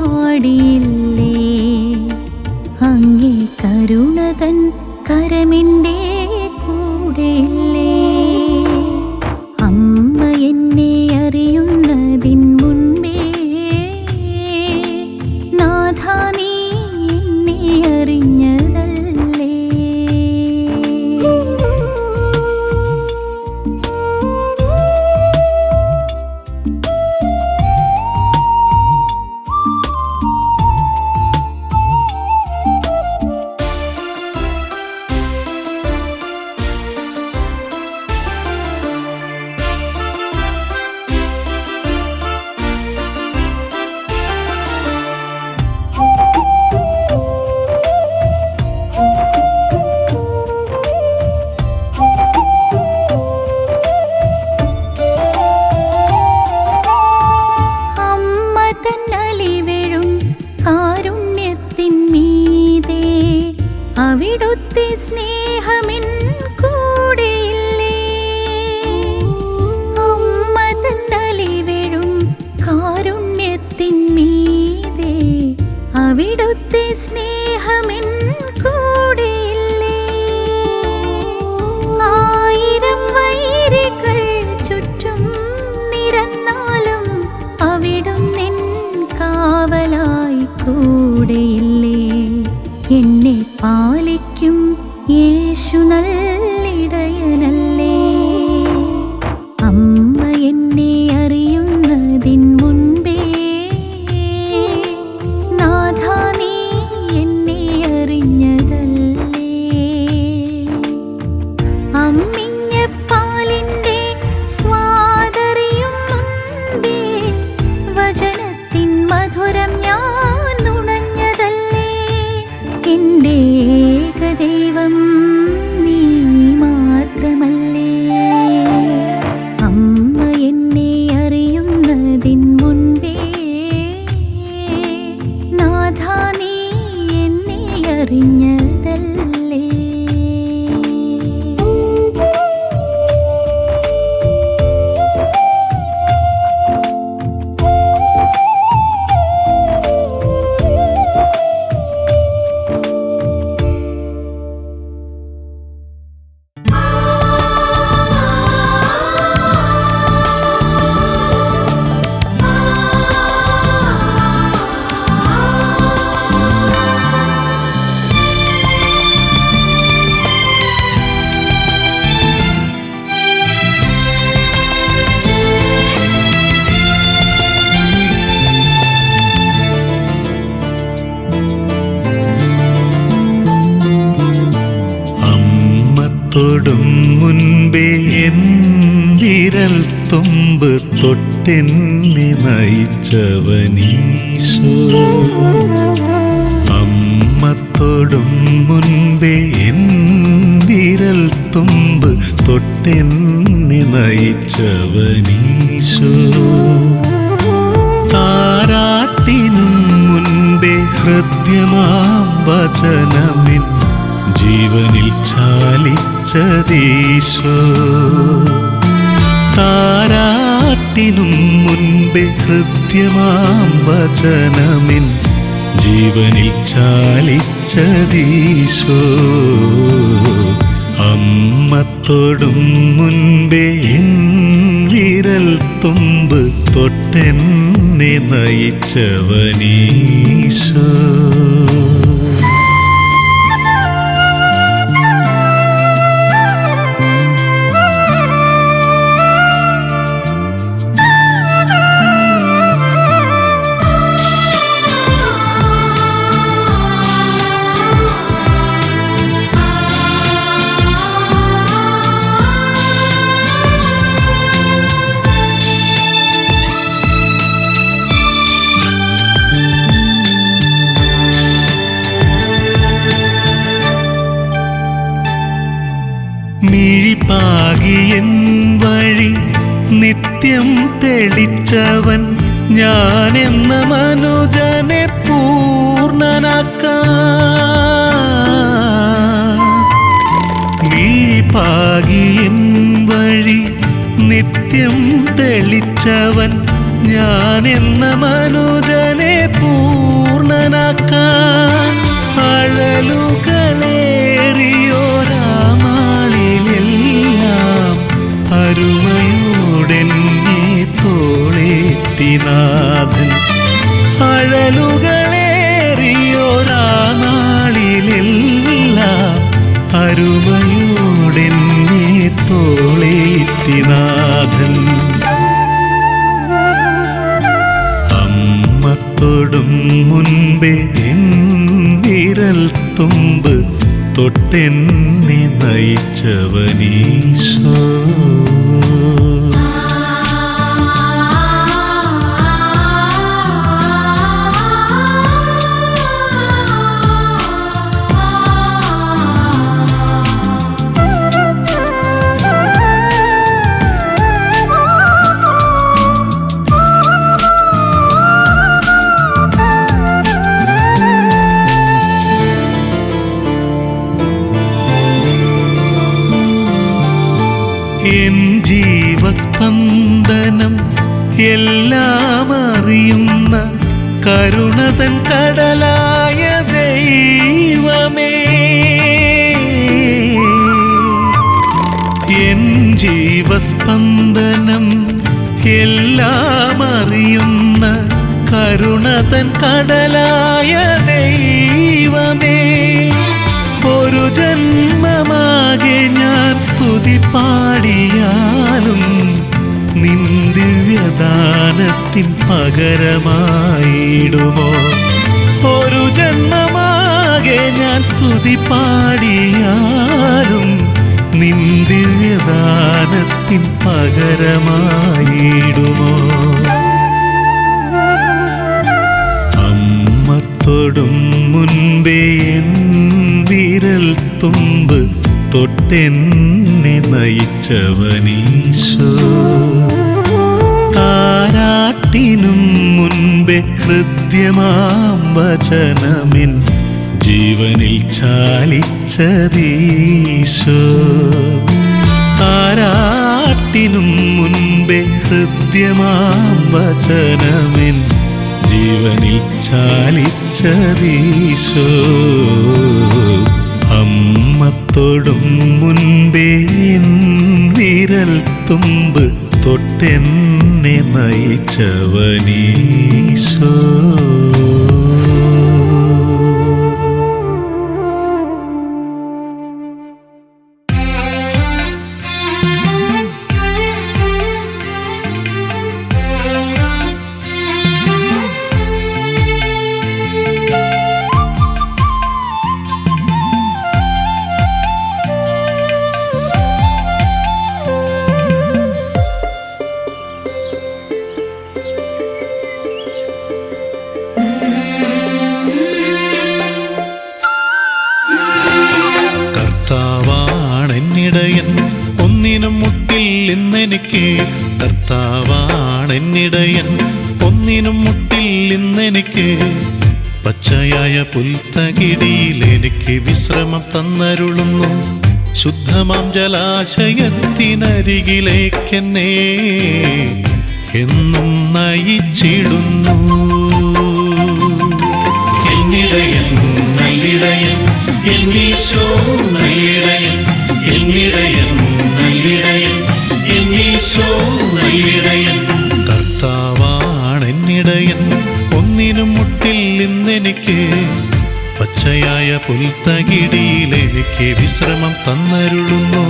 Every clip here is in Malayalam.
പാടിയില്ലേ അങ്ങേ കരുണതൻ കരമിന്റെ കൂടെയില്ലേ? തൊട്ടെന്നെ നയിച്ചവനീശോ താരാട്ടിനും മുൻപേ ഹൃദ്യമാം വചനമിൻ ജീവനിൽ ചാലിച്ചതീശോ. താരാട്ടിനും മുൻപേ ഹൃദ്യമാം വചനമിൻ ജീവനിൽ ചാലിച്ചതീശോ. അമ്മത്തോടും മുൻപേ എൻ വിരൽ തുമ്പ് തൊട്ടെന്നെ നയിച്ചവനീശോ. നിത്യം തെളിച്ചവൻ ഞാനെന്ന മനുജനെ പൂർണനാക്കാൻ മിഴിപ്പാകിയൻ വഴി നിത്യം തെളിച്ചവൻ ഞാനെന്ന മനുജനെ പൂർണനാക്കാൻ അഴലുകളേറിയോരാമാളിലെല്ലാം അരുമയോടെന്നെ തോളേറ്റിനാഥൻ അഴലുകളേറിയോരാനാളിലെല്ലാം അരുമയോടെ തോളേറ്റിനാഥൻ. അമ്മത്തോടും മുൻപേ എൻ വിരൽ തുമ്പ് തൊട്ടെന്നെ നയിച്ചവനീശോ. എൻ ജീവസ്പന്ദനം എല്ലാം അറിയുന്ന കരുണതൻ കടലായ ദൈവമേ. എൻ ജീവസ്പന്ദനം എല്ലാം അറിയുന്ന കരുണതൻ കടലായ ദൈവമേ. ഒരു ഞാൻ സ്തുതി പാടിയാലും നിൻ ദിവ്യദാനത്തിൻ പകരമായിടുമോ? ഒരു ജന്മമാകെ ഞാൻ സ്തുതി പാടിയാലും നിൻ ദിവ്യദാനത്തിൻ പകരമായിടുമോ? അമ്മത്തോടും മുൻപേ എൻ വിരൽ തുമ്പ് തൊട്ടെന്നെ നയിച്ചവനീശോ. താരാട്ടിനും മുൻപേ ഹൃദ്യമാം വചനമിൻ ജീവനിൽ ചാലിച്ചതീശോ. താരാട്ടിനും മുൻപേ ഹൃദ്യമാം വചനമിൻ ജീവനിൽ ചാലിച്ചതീശോ. അമ്മത്തോടും മുൻപേ വിരൽ തുമ്പ് തൊട്ടെന്നെ നയിച്ചവനീശോ. ജലാശയത്തിനരികിലേക്കെന്നെ എന്നും നയിച്ചിടുന്നു. എന്നിടയൻ നല്ലിടയൻ എന്നീശോ നല്ലിടയൻ എന്നിടയൻ നല്ലിടയൻ എന്നീശോ നല്ലിടയൻ. കർത്താവാണ് എന്നിടയൻ ഒന്നിനും മുട്ടിൽ ഇന്നെനിക്ക് പച്ചയായ പുൽത്തകിടിയിൽ എനിക്ക് വിശ്രമം തന്നരുളുന്നു.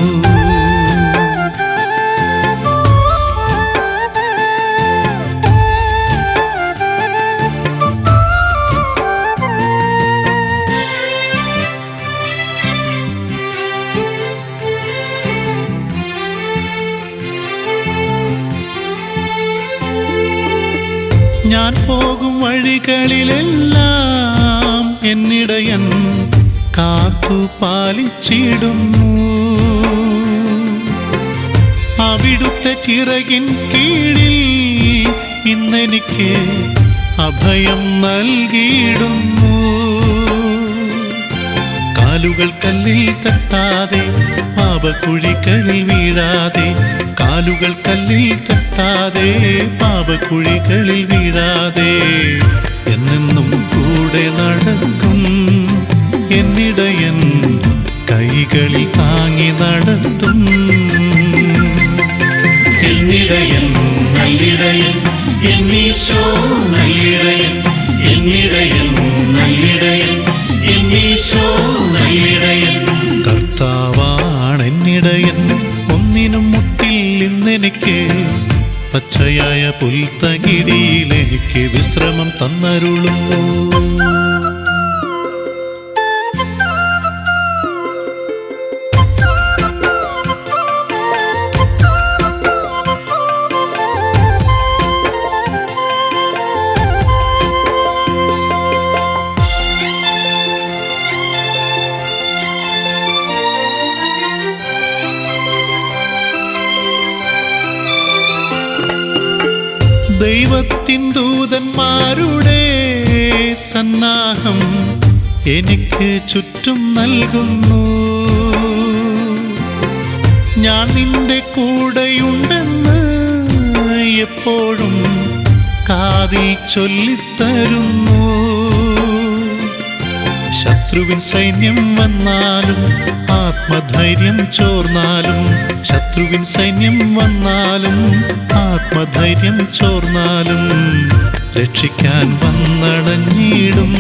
ഞാൻ പോകും വഴികളിലെല്ലാം എന്നിടയൻ കാത്തു പാലിച്ചിടുന്നു. അവിടുത്തെ ചിറകിൻ കീഴിൽ ഇന്നെനിക്ക് അഭയം നൽകിയിടുന്നു. കാലുകൾ കല്ലിൽ തട്ടാതെ പാപക്കുഴികളിൽ വീഴാതെ കാലുകൾ കല്ലിൽ തട്ടാതെ പാപക്കുഴികളിൽ വീഴാതെ എന്നെന്നും കൂടെ നടക്കും. എന്നിടയൻ കൈകളിൽ താങ്ങി നടത്തും. എന്നിടയൻ നല്ലിടയൻ എന്നീശോ നല്ലിടയൻ എന്നിടയൻ നല്ലിടയൻ എന്നീശോ നല്ലിടയൻ. കർത്താവാണ് എന്നിടയൻ ഒന്നിനും മുട്ടിൽ ഇന്നെനിക്ക് പച്ചയായ പുൽത്തകിടിയിൽ എനിക്ക് വിശ്രമം തന്നരുളുന്നു. ദൈവത്തിൻ ദൂതന്മാരുടെ സന്നാഹം എനിക്ക് ചുറ്റും നൽകുന്നു. ഞാൻ നിന്റെ കൂടെയുണ്ടെന്ന് എപ്പോഴും കാതിൽ ചൊല്ലിത്തരുന്നു. ശത്രുവിൻ സൈന്യം വന്നാലും ആത്മധൈര്യം ചോർന്നാലും ശത്രുവിൻ സൈന്യം വന്നാലും ആത്മധൈര്യം ചോർന്നാലും രക്ഷിക്കാൻ വന്നടഞ്ഞിടും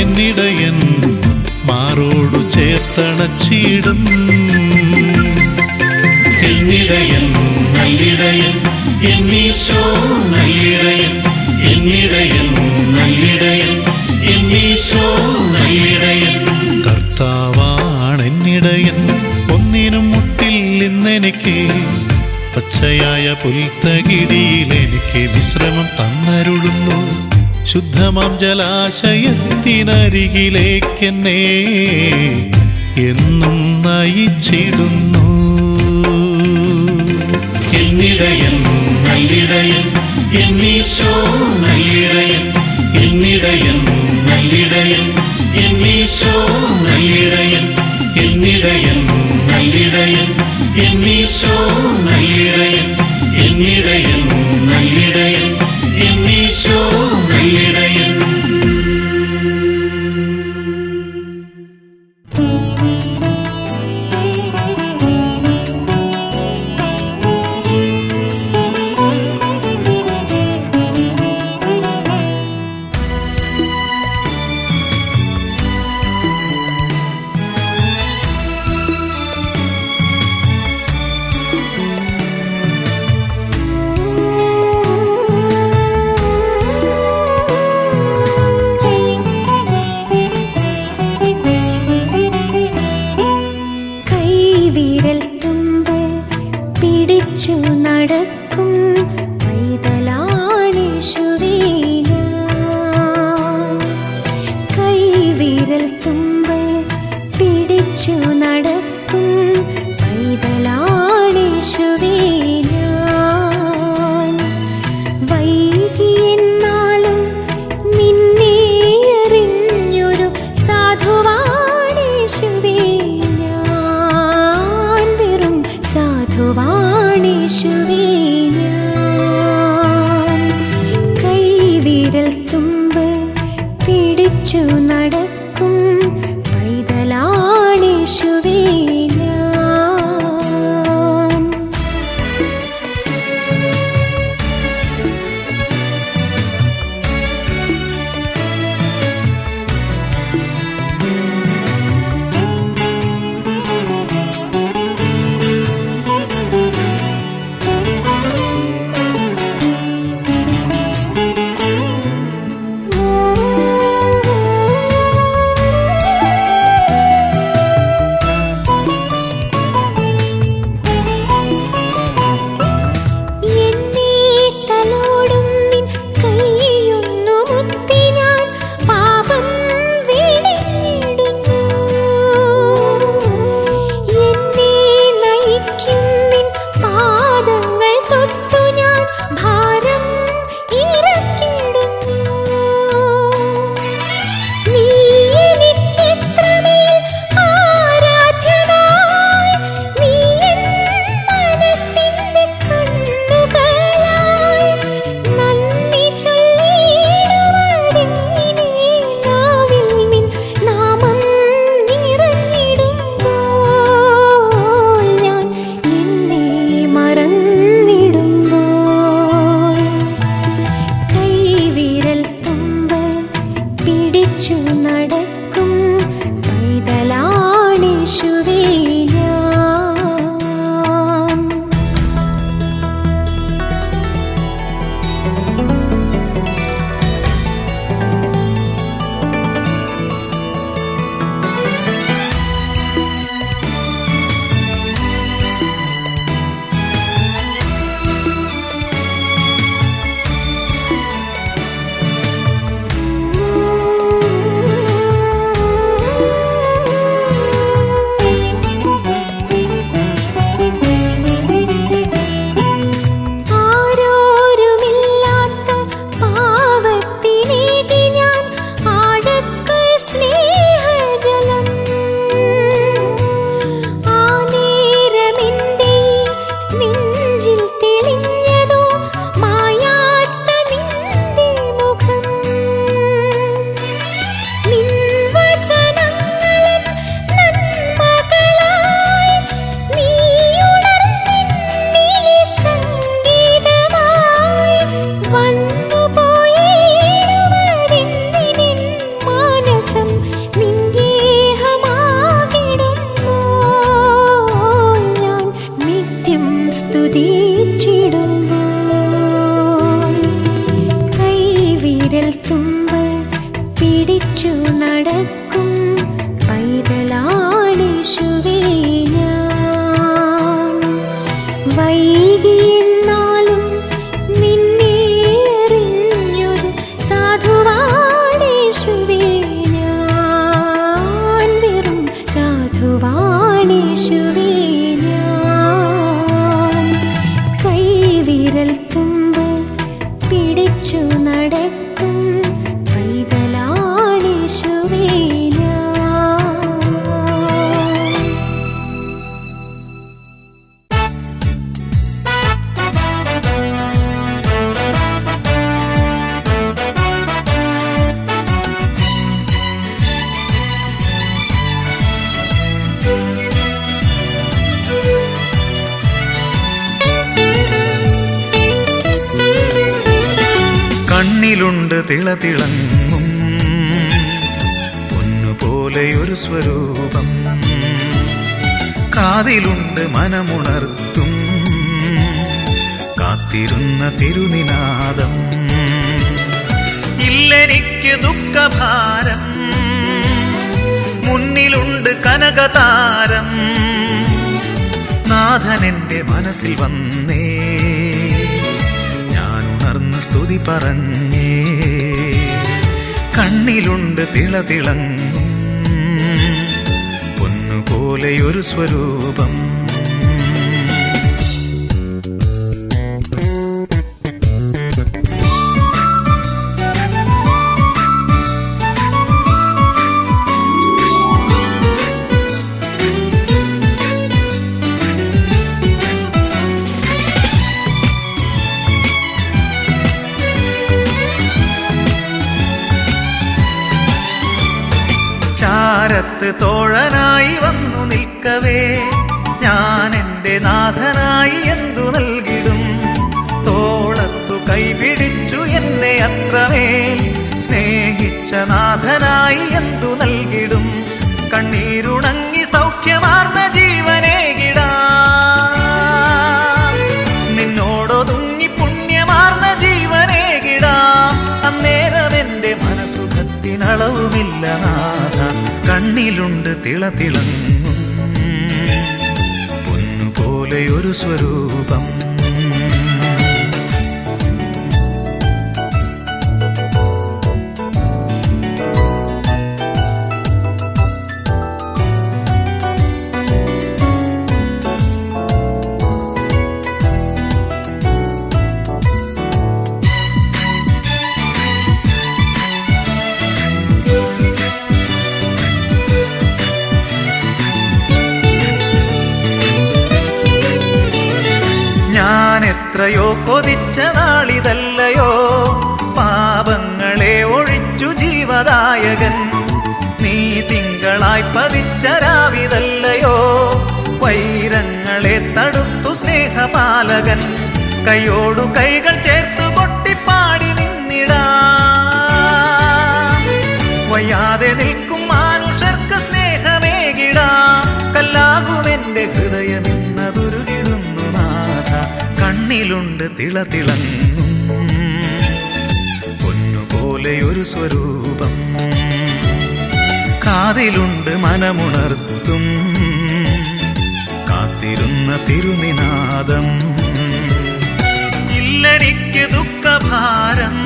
എന്നിടയൻ മാറോടു ചേർത്തണച്ചിടും. എന്നിടയൻ നല്ലിടയൻ എന്നീശോ നല്ലിടയൻ എന്നിടയൻ നല്ലിടയൻ എന്നീശോ നല്ലിടയൻ. കർത്താവാണ് എന്നിടയൻ ഒന്നിനും മുട്ടിൽ ഇന്നെനിക്ക് പച്ചയായ പുൽത്തകിടിയിൽ എനിക്ക് വിശ്രമം തന്നരുളുന്നു. ശുദ്ധമാം ജലാശയത്തിനരികിലേക്കെന്നെ എന്നും നയിച്ചിടുന്നു. എന്നിടയൻ നല്ലിടയൻ എന്നീശോ നല്ലിടയൻ എന്നിടയൻ നല്ലിടയൻ എന്നീശോ നല്ലിടയൻ. എന്നിടയൻ നല്ലിടയൻ എന്നീശോ നല്ലിടയൻ എന്നിടയൻ നല്ലിടയൻ എന്നീശോ നല്ലിടയൻ ും. വിരൽ തുമ്പ് പിടിച്ചു നടക്കും. തിള തിളങ്ങും സ്വരൂപം കാതിലുണ്ട് മനമുണർത്തും. കാത്തിരുന്ന തിരുനിനാദം ഇല്ലെനിക്ക് ദുഃഖഭാരം. മുന്നിലുണ്ട് കനകതാരം. നാഥനെന്റെ മനസ്സിൽ വന്നേ. ഞാൻ ഉണർന്ന് സ്തുതി പറഞ്ഞേ. കണ്ണിലുണ്ട് തിളതിളങ്ങും പൊന്നുപോലെയൊരു സ്വരൂപം. മനസുഖത്തിനളവുമില്ല നാഥ കണ്ണിലുണ്ട് തിളതിളങ്ങും പൊന്നുപോലെ ഒരു സ്വരൂപം എത്രയോ കൊതിച്ച നാളിതല്ലയോ പാപങ്ങളെ ഒഴിച്ചു ജീവദായകൻ. നീ തിങ്കളായി പതിച്ച രാവിതല്ലയോ? വൈരങ്ങളെ തടുത്തു സ്നേഹപാലകൻ. കൈയോടു കൈകൾ ചേർത്തു കൊട്ടിപ്പാടി കണ്ണിലുണ്ട് തിളതിളങ്ങും പൊന്നുപോലെ ഒരു സ്വരൂപം. കാതിലുണ്ട് മനമുണർത്തും. കാത്തിരുന്ന തിരുനിനാദം. ഇല്ലരിക്ക് ദുഃഖഭാരം.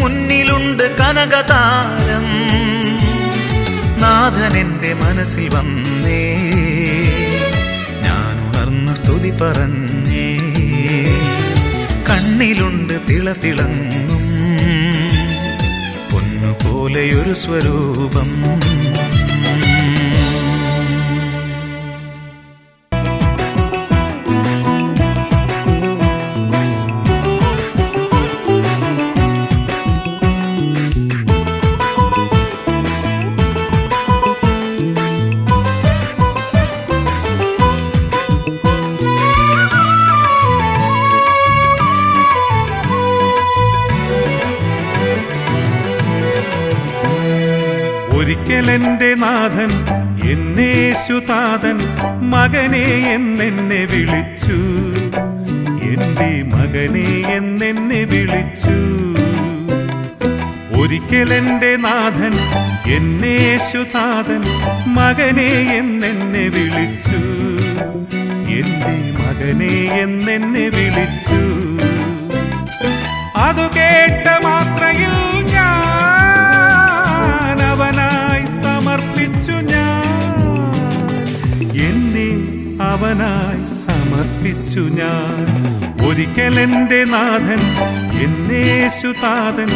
മുന്നിലുണ്ട് കനകതാരം. നാഥനെന്റെ മനസ്സിൽ വന്നേ. സ്തുതി പറഞ്ഞേ. കണ്ണിലുണ്ട് തിളതിളങ്ങും പൊന്നുപോലെയൊരു സ്വരൂപം. മകനെ എന്നെന്നെ വിളിച്ചു. എന്റെ മകനെ എന്നെന്നെ വിളിച്ചു. ഒരിക്കലെന്റെ നാഥൻ എന്നേശുതാതൻ മകനെ എന്നെന്നെ വിളിച്ചു. എന്റെ മകനെ എന്നെന്നെ വിളിച്ചു. അതു കേട്ട മാത്രയിൽ അവനായി സമർപ്പിച്ചു ഞാൻ. ഒരിക്കൽ എന്റെ നാഥൻ എന്നേശുതാഥൻ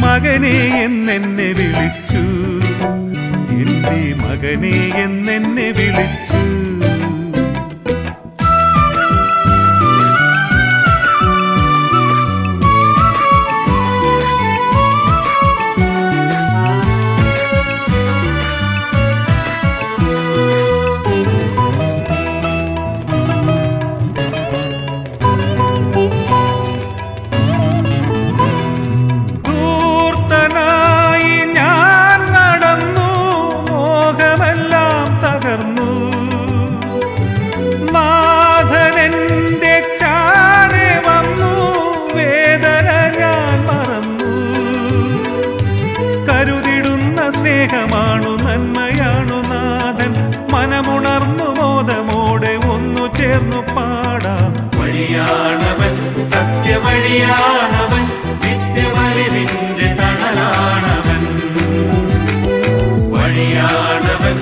മകനെ എന്നെന്നെ വിളിച്ചു. എന്റെ മകനെ എന്നെന്നെ വിളിച്ചു. സത്യവഴിയാണവൻ നിത്യമലിവിന്റെ തണലാണവൻ. വഴിയാണവൻ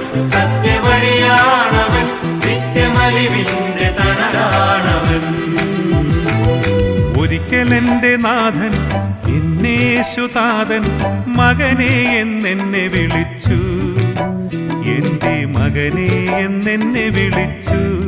നാഥൻ എന്നേശുതാതൻ മകനെ എന്നെന്നെ വിളിച്ചു. എന്റെ മകനെ എന്നെന്നെ വിളിച്ചു.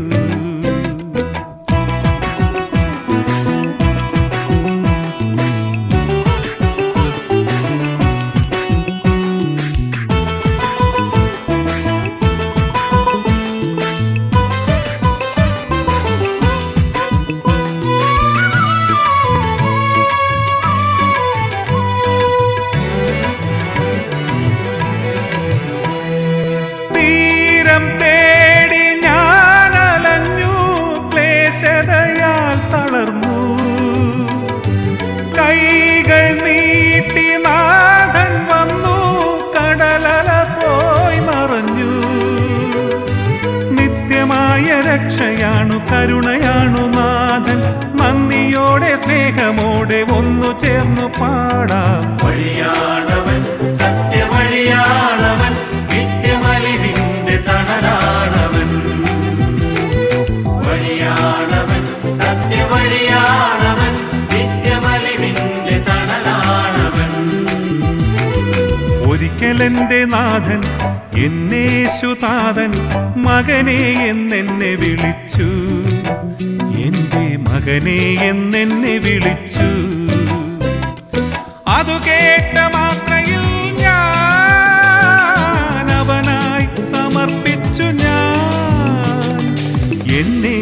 നാഥൻ എന്നേശുതാതൻ മകനെ എന്നെന്നെ വിളിച്ചു. എന്റെ മകനെ എന്നെന്നെ വിളിച്ചു. അതു കേട്ട മാത്രയിൽ അവനായി സമർപ്പിച്ചു ഞാൻ. എന്നെ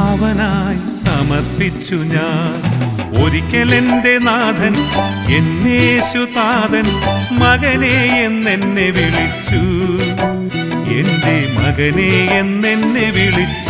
അവനായി സമർപ്പിച്ചു ഞാൻ. ഒരിക്കൽ എന്റെ നാഥൻ എന്നേശുതാതൻ മകനെ എന്നെന്നെ വിളിച്ചു. എന്റെ മകനെ എന്നെന്നെ വിളിച്ചു.